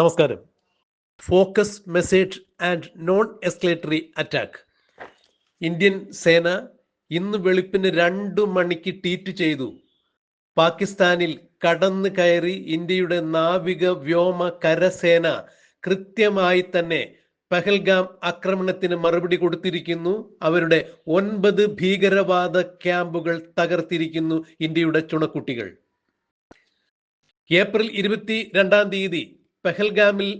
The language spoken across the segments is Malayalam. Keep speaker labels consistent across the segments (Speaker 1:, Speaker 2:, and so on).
Speaker 1: നമസ്കാരം. Focus message and non escalatory attack Indian സേന ഇന്ന് വെളുപ്പിന് രണ്ടു മണിക്ക് ട്വീറ്റ് ചെയ്തു. പാകിസ്ഥാനിൽ കടന്നു കയറി ഇന്ത്യയുടെ നാവിക വ്യോമ കരസേന കൃത്യമായി തന്നെ പഹൽഗാം ആക്രമണത്തിന് മറുപടി കൊടുത്തിരിക്കുന്നു. അവരുടെ ഒൻപത് ഭീകരവാദ ക്യാമ്പുകൾ തകർത്തിരിക്കുന്നു ഇന്ത്യയുടെ ചുണക്കുട്ടികൾ. ഏപ്രിൽ ഇരുപത്തി രണ്ടാം തീയതി പെഹൽഗാമിൽ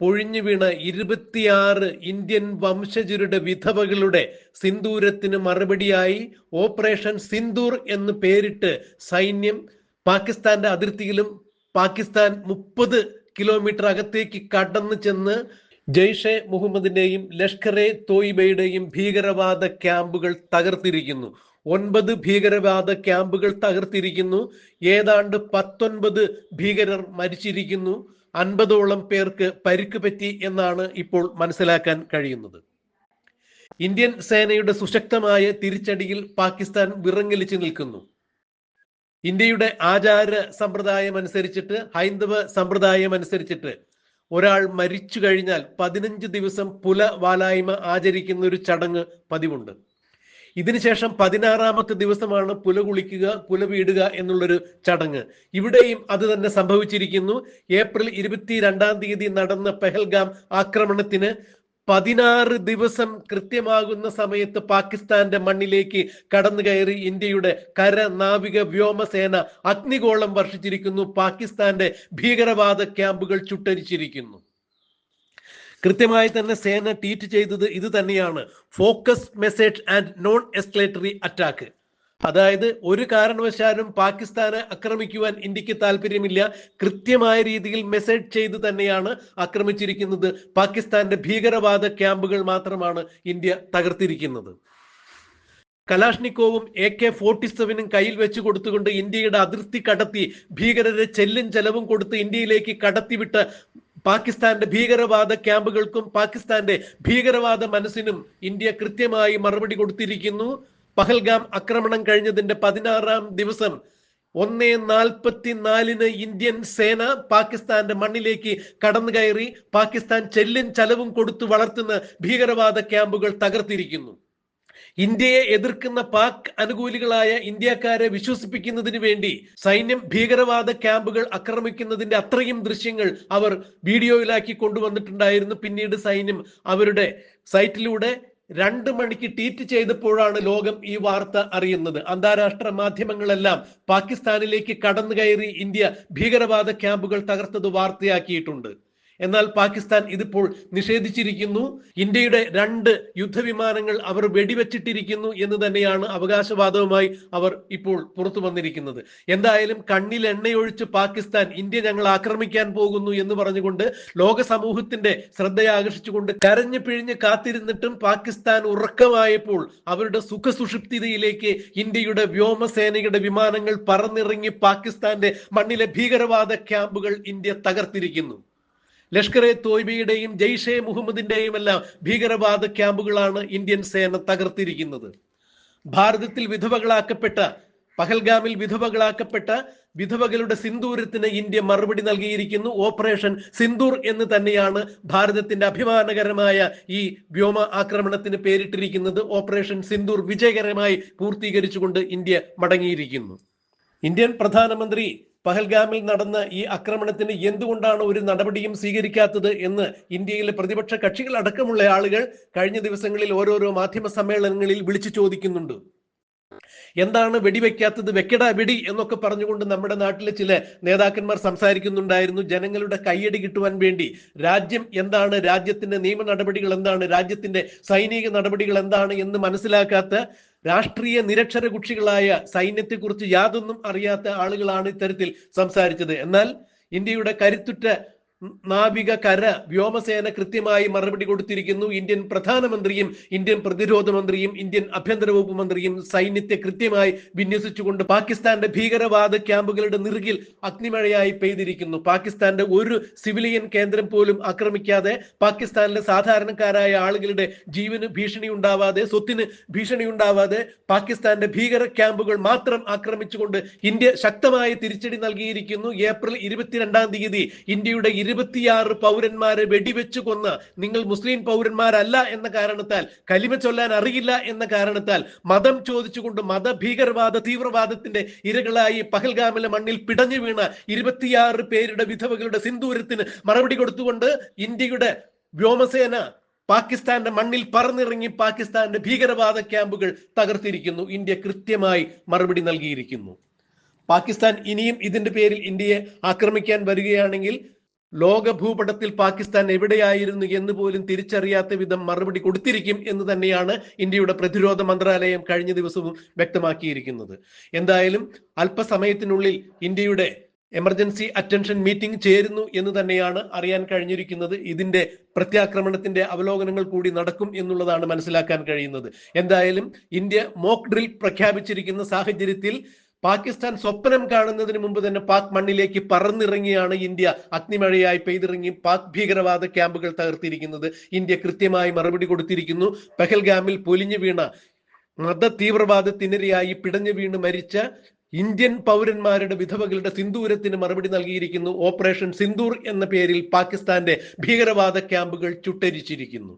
Speaker 1: പൊഴിഞ്ഞു വീണ ഇരുപത്തിയാറ് ഇന്ത്യൻ വംശജരുടെ വിധവകളുടെ സിന്ദൂരത്തിന് മറുപടിയായി ഓപ്പറേഷൻ സിന്ദൂർ എന്ന് പേരിട്ട് സൈന്യം പാകിസ്ഥാന്റെ അതിർത്തിയിലും പാകിസ്ഥാൻ മുപ്പത് കിലോമീറ്റർ അകത്തേക്ക് കടന്നു ചെന്ന് ജെയ്ഷെ മുഹമ്മദിന്റെയും ലഷ്കർ എ തോയിബയുടെയും ഭീകരവാദ ക്യാമ്പുകൾ തകർത്തിരിക്കുന്നു. ഒൻപത് ഭീകരവാദ ക്യാമ്പുകൾ തകർത്തിരിക്കുന്നു. ഏതാണ്ട് പത്തൊൻപത് ഭീകരർ മരിച്ചിരിക്കുന്നു. അൻപതോളം പേർക്ക് പരിക്ക് പറ്റി എന്നാണ് ഇപ്പോൾ മനസ്സിലാക്കാൻ കഴിയുന്നത്. ഇന്ത്യൻ സേനയുടെ സുശക്തമായ തിരിച്ചടിയിൽ പാകിസ്ഥാൻ വിറങ്ങലിച്ചു നിൽക്കുന്നു. ഇന്ത്യയുടെ ആചാര സമ്പ്രദായം അനുസരിച്ചിട്ട് ഹൈന്ദവ സമ്പ്രദായം അനുസരിച്ചിട്ട് ഒരാൾ മരിച്ചു കഴിഞ്ഞാൽ പതിനഞ്ച് ദിവസം പുല വാലായ്മ ആചരിക്കുന്ന ഒരു ചടങ്ങ് പതിവുണ്ട്. ഇതിനുശേഷം പതിനാറാമത്തെ ദിവസമാണ് പുല കുളിക്കുക പുല വീടുക എന്നുള്ളൊരു ചടങ്ങ്. ഇവിടെയും അത് തന്നെ സംഭവിച്ചിരിക്കുന്നു. ഏപ്രിൽ ഇരുപത്തി രണ്ടാം തീയതി നടന്ന പെഹൽഗാം ആക്രമണത്തിന് പതിനാറ് ദിവസം കൃത്യമാകുന്ന സമയത്ത് പാകിസ്ഥാന്റെ മണ്ണിലേക്ക് കടന്നു കയറി ഇന്ത്യയുടെ കര നാവിക വ്യോമസേന അഗ്നിഗോളം വർഷിച്ചിരിക്കുന്നു. പാകിസ്ഥാന്റെ ഭീകരവാദ ക്യാമ്പുകൾ ചുട്ടരിച്ചിരിക്കുന്നു. കൃത്യമായി തന്നെ സേന ട്വീറ്റ് ചെയ്തത് ഇത് തന്നെയാണ്. Focus message and non escalatory attack അതായത് ഒരു കാരണവശാലും പാകിസ്ഥാനെ ആക്രമിക്കുവാൻ ഇന്ത്യയ്ക്ക് താല്പര്യമില്ല. കൃത്യമായ രീതിയിൽ മെസ്സേജ് ചെയ്ത് തന്നെയാണ് ആക്രമിച്ചിരിക്കുന്നത്. പാകിസ്ഥാന്റെ ഭീകരവാദ ക്യാമ്പുകൾ മാത്രമാണ് ഇന്ത്യ തകർത്തിരിക്കുന്നത്. കലാഷ്നിക്കോവും എ കെ ഫോർട്ടി സെവനും കയ്യിൽ വെച്ചു കൊടുത്തുകൊണ്ട് ഇന്ത്യയുടെ അതിർത്തി കടത്തി ഭീകരരെ ചെല്ലും ചെലവും കൊടുത്ത് ഇന്ത്യയിലേക്ക് കടത്തിവിട്ട് പാകിസ്ഥാന്റെ ഭീകരവാദ ക്യാമ്പുകൾക്കും പാകിസ്ഥാന്റെ ഭീകരവാദ മനസ്സിനും ഇന്ത്യ കൃത്യമായി മറുപടി കൊടുത്തിരിക്കുന്നു. പഹൽഗാം ആക്രമണം കഴിഞ്ഞതിന്റെ പതിനാറാം ദിവസം ഒന്നേ നാൽപ്പത്തിനാലിന് ഇന്ത്യൻ സേന പാകിസ്ഥാന്റെ മണ്ണിലേക്ക് കടന്നു കയറി പാകിസ്ഥാൻ ചെല്ലും ചലവും കൊടുത്തു വളർത്തുന്ന ഭീകരവാദ ക്യാമ്പുകൾ തകർത്തിരിക്കുന്നു. ഇന്ത്യയെ എതിർക്കുന്ന പാക് അനുകൂലികളായ ഇന്ത്യക്കാരെ വിശ്വസിപ്പിക്കുന്നതിന് വേണ്ടി സൈന്യം ഭീകരവാദ ക്യാമ്പുകൾ ആക്രമിക്കുന്നതിന്റെ അത്രയും ദൃശ്യങ്ങൾ അവർ വീഡിയോയിലാക്കി കൊണ്ടുവന്നിട്ടുണ്ടായിരുന്നു. പിന്നീട് സൈന്യം അവരുടെ സൈറ്റിലൂടെ രണ്ട് മണിക്ക് ട്വീറ്റ് ചെയ്തപ്പോഴാണ് ലോകം ഈ വാർത്ത അറിയുന്നത്. അന്താരാഷ്ട്ര മാധ്യമങ്ങളെല്ലാം പാകിസ്ഥാനിലേക്ക് കടന്നു കയറി ഇന്ത്യ ഭീകരവാദ ക്യാമ്പുകൾ തകർത്തത് വാർത്തയാക്കിയിട്ടുണ്ട്. എന്നാൽ പാകിസ്ഥാൻ ഇതിപ്പോൾ നിഷേധിച്ചിരിക്കുന്നു. ഇന്ത്യയുടെ രണ്ട് യുദ്ധവിമാനങ്ങൾ അവർ വെടിവെച്ചിട്ടിരിക്കുന്നു എന്ന് തന്നെയാണ് അവകാശവാദവുമായി അവർ ഇപ്പോൾ പുറത്തു വന്നിരിക്കുന്നത്. എന്തായാലും കണ്ണിൽ എണ്ണയൊഴിച്ച് പാകിസ്ഥാൻ ഇന്ത്യ ഞങ്ങൾ ആക്രമിക്കാൻ പോകുന്നു എന്ന് പറഞ്ഞുകൊണ്ട് ലോക സമൂഹത്തിന്റെ ശ്രദ്ധയാകർഷിച്ചുകൊണ്ട് കരഞ്ഞു പിഴിഞ്ഞ് കാത്തിരുന്നിട്ടും പാകിസ്ഥാൻ ഉറക്കമായപ്പോൾ അവരുടെ സുഖസുഷിപ്തിയിലേക്ക് ഇന്ത്യയുടെ വ്യോമസേനയുടെ വിമാനങ്ങൾ പറന്നിറങ്ങി പാകിസ്ഥാന്റെ മണ്ണിലെ ഭീകരവാദ ക്യാമ്പുകൾ ഇന്ത്യ തകർത്തിരിക്കുന്നു. ലഷ്കർ എ തോയ്ബയുടെയും ജെയ്ഷെ മുഹമ്മദിന്റെയും എല്ലാം ഭീകരവാദ ക്യാമ്പുകളാണ് ഇന്ത്യൻ സേന തകർത്തിരിക്കുന്നത്. ഭാരതത്തിൽ വിധവകളാക്കപ്പെട്ട പഹൽഗാമിൽ വിധവകളാക്കപ്പെട്ട വിധവകളുടെ സിന്ദൂരത്തിന് ഇന്ത്യ മറുപടി നൽകിയിരിക്കുന്നു. ഓപ്പറേഷൻ സിന്ദൂർ എന്ന് തന്നെയാണ് ഭാരതത്തിന്റെ അഭിമാനകരമായ ഈ വ്യോമ ആക്രമണത്തിന് പേരിട്ടിരിക്കുന്നത്. ഓപ്പറേഷൻ സിന്ദൂർ വിജയകരമായി പൂർത്തീകരിച്ചുകൊണ്ട് ഇന്ത്യ മടങ്ങിയിരിക്കുന്നു. ഇന്ത്യൻ പ്രധാനമന്ത്രി പഹൽഗാമിൽ നടന്ന ഈ ആക്രമണത്തിന് എന്തുകൊണ്ടാണ് ഒരു നടപടിയും സ്വീകരിക്കാത്തത് എന്ന് ഇന്ത്യയിലെ പ്രതിപക്ഷ കക്ഷികൾ അടക്കമുള്ള ആളുകൾ കഴിഞ്ഞ ദിവസങ്ങളിൽ ഓരോരോ മാധ്യമ സമ്മേളനങ്ങളിൽ വിളിച്ചു ചോദിക്കുന്നുണ്ട്. എന്താണ് വെടിവെക്കാത്തത്? വെക്കടാ വെടി എന്നൊക്കെ പറഞ്ഞുകൊണ്ട് നമ്മുടെ നാട്ടിലെ ചില നേതാക്കന്മാർ സംസാരിക്കുന്നുണ്ടായിരുന്നു. ജനങ്ങളുടെ കയ്യടി കിട്ടുവാൻ വേണ്ടി. രാജ്യം എന്താണ്? രാജ്യത്തിന്റെ നിയമ നടപടികൾ എന്താണ്? രാജ്യത്തിന്റെ സൈനിക നടപടികൾ എന്താണ് എന്ന് മനസ്സിലാക്കാത്ത രാഷ്ട്രീയ നിരക്ഷര കുക്ഷികളായ സൈന്യത്തെക്കുറിച്ച് യാതൊന്നും അറിയാത്ത ആളുകളാണ് ഇത്തരത്തിൽ സംസാരിച്ചത്. എന്നാൽ ഇന്ത്യയുടെ കരുത്തുറ്റ നാവിക കര വ്യോമസേന കൃത്യമായി മറുപടി കൊടുത്തിരിക്കുന്നു. ഇന്ത്യൻ പ്രധാനമന്ത്രിയും ഇന്ത്യൻ പ്രതിരോധ മന്ത്രിയും ഇന്ത്യൻ ആഭ്യന്തര വകുപ്പ് മന്ത്രിയും സൈന്യത്തെ കൃത്യമായി വിന്യസിച്ചുകൊണ്ട് പാകിസ്ഥാന്റെ ഭീകരവാദ ക്യാമ്പുകളുടെ നിറുകിൽ അഗ്നിമഴയായി പെയ്തിരിക്കുന്നു. പാകിസ്ഥാന്റെ ഒരു സിവിലിയൻ കേന്ദ്രം പോലും ആക്രമിക്കാതെ പാകിസ്ഥാനിലെ സാധാരണക്കാരായ ആളുകളുടെ ജീവന് ഭീഷണി ഉണ്ടാവാതെ സ്വത്തിന് ഭീഷണി ഉണ്ടാവാതെ പാകിസ്ഥാന്റെ ഭീകര ക്യാമ്പുകൾ മാത്രം ആക്രമിച്ചുകൊണ്ട് ഇന്ത്യ ശക്തമായ തിരിച്ചടി നൽകിയിരിക്കുന്നു. ഏപ്രിൽ ഇരുപത്തിരണ്ടാം തീയതി ഇന്ത്യയുടെ ഇരു ഇരുപത്തിയാറ് പൗരന്മാരെ വെടിവെച്ചു കൊന്ന് നിങ്ങൾ മുസ്ലിം പൗരന്മാരല്ല എന്ന കാരണത്താൽ കലിമ ചൊല്ലാൻ അറിയില്ല എന്ന കാരണത്താൽ മതം ചോദിച്ചുകൊണ്ട് മതഭീകരവാദ തീവ്രവാദത്തിന്റെ ഇരകളായി പഹൽഗാമിലെ മണ്ണിൽ പിടഞ്ഞു വീണ ഇരുപത്തിയാറ് പേരുടെ വിധവകളുടെ സിന്ദൂരത്തിന് മറുപടി കൊടുത്തുകൊണ്ട് ഇന്ത്യയുടെ വ്യോമസേന പാകിസ്ഥാന്റെ മണ്ണിൽ പറന്നിറങ്ങി പാകിസ്ഥാന്റെ ഭീകരവാദ ക്യാമ്പുകൾ തകർത്തിരിക്കുന്നു. ഇന്ത്യ കൃത്യമായി മറുപടി നൽകിയിരിക്കുന്നു. പാകിസ്ഥാൻ ഇനിയും ഇതിന്റെ പേരിൽ ഇന്ത്യയെ ആക്രമിക്കാൻ വരികയാണെങ്കിൽ ലോക ഭൂപടത്തിൽ പാകിസ്ഥാൻ എവിടെയായിരുന്നു എന്ന് പോലും തിരിച്ചറിയാത്ത വിധം മറുപടി കൊടുത്തിരിക്കും എന്ന് തന്നെയാണ് ഇന്ത്യയുടെ പ്രതിരോധ മന്ത്രാലയം കഴിഞ്ഞ ദിവസവും വ്യക്തമാക്കിയിരിക്കുന്നത്. എന്തായാലും അല്പസമയത്തിനുള്ളിൽ ഇന്ത്യയുടെ എമർജൻസി അറ്റൻഷൻ മീറ്റിംഗ് ചേരുന്നു എന്ന് തന്നെയാണ് അറിയാൻ കഴിഞ്ഞിരിക്കുന്നത്. ഇതിന്റെ പ്രത്യാക്രമണത്തിന്റെ അവലോകനങ്ങൾ കൂടി നടക്കും എന്നുള്ളതാണ് മനസ്സിലാക്കാൻ കഴിയുന്നത്. എന്തായാലും ഇന്ത്യ മോക്ക് ഡ്രിൽ പ്രഖ്യാപിച്ചിരിക്കുന്ന സാഹചര്യത്തിൽ പാകിസ്ഥാൻ സ്വപ്നം കാണുന്നതിന് മുമ്പ് തന്നെ പാക് മണ്ണിലേക്ക് പറന്നിറങ്ങിയാണ് ഇന്ത്യ. അഗ്നിമഴയായി പെയ്തിറങ്ങി പാക് ഭീകരവാദ ക്യാമ്പുകൾ തകർത്തിരിക്കുന്നത് ഇന്ത്യ കൃത്യമായി മറുപടി കൊടുത്തിരിക്കുന്നു. പെഹൽഗാമിൽ പൊലിഞ്ഞു വീണ മത തീവ്രവാദത്തിനിരയായി പിടഞ്ഞു വീണ് മരിച്ച ഇന്ത്യൻ പൗരന്മാരുടെ വിധവകളുടെ സിന്ദൂരത്തിന് മറുപടി നൽകിയിരിക്കുന്നു. ഓപ്പറേഷൻ സിന്ദൂർ എന്ന പേരിൽ പാകിസ്ഥാന്റെ ഭീകരവാദ ക്യാമ്പുകൾ ചുട്ടരിച്ചിരിക്കുന്നു.